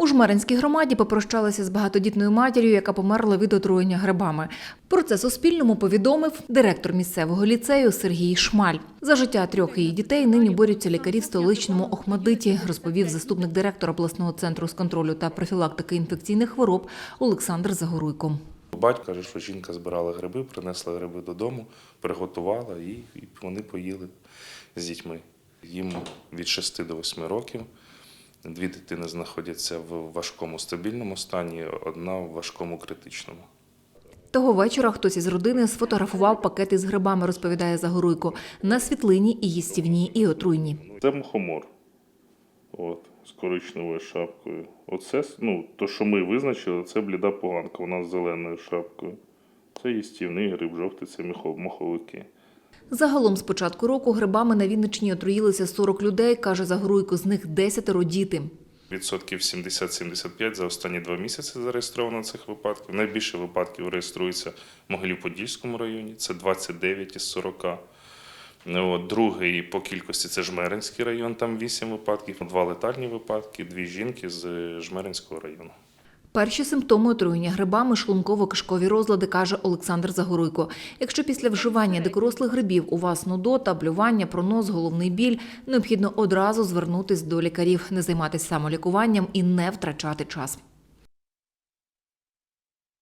У Жмеринській громаді попрощалися з багатодітною матір'ю, яка померла від отруєння грибами. Про це Суспільному повідомив директор місцевого ліцею Сергій Шмаль. За життя трьох її дітей нині борються лікарі в столичному Охмадиті, розповів заступник директора обласного центру з контролю та профілактики інфекційних хвороб Олександр Загоруйко. Батько каже, що жінка збирала гриби, принесла гриби додому, приготувала і, вони поїли з дітьми. Їм від 6 до 8 років. Дві дитини знаходяться в важкому стабільному стані, одна в важкому критичному. Того вечора хтось із родини сфотографував пакети з грибами, розповідає Загоруйко. На світлині і їстівні, і отруйні. Це мухомор. От, з коричневою шапкою. Оце, ну, то, що ми визначили, це бліда поганка, вона з зеленою шапкою. Це їстівний гриб, жовтий це міхо- моховики. Загалом з початку року грибами на Вінниччині отруїлися 40 людей, каже Загоруйко, з них 10 діти. Відсотків 70-75 за останні два місяці зареєстровано цих випадків. Найбільше випадків реєструється в Могилів-Подільському районі, це 29 із 40. Ну, другий по кількості це Жмеринський район, там 8 випадків, два летальні випадки, дві жінки з Жмеринського району. Перші симптоми отруєння грибами шлунково-кишкові розлади, каже Олександр Загоруйко. Якщо після вживання дикорослих грибів у вас нудота, блювання, пронос, головний біль, необхідно одразу звернутись до лікарів, не займатися самолікуванням і не втрачати час.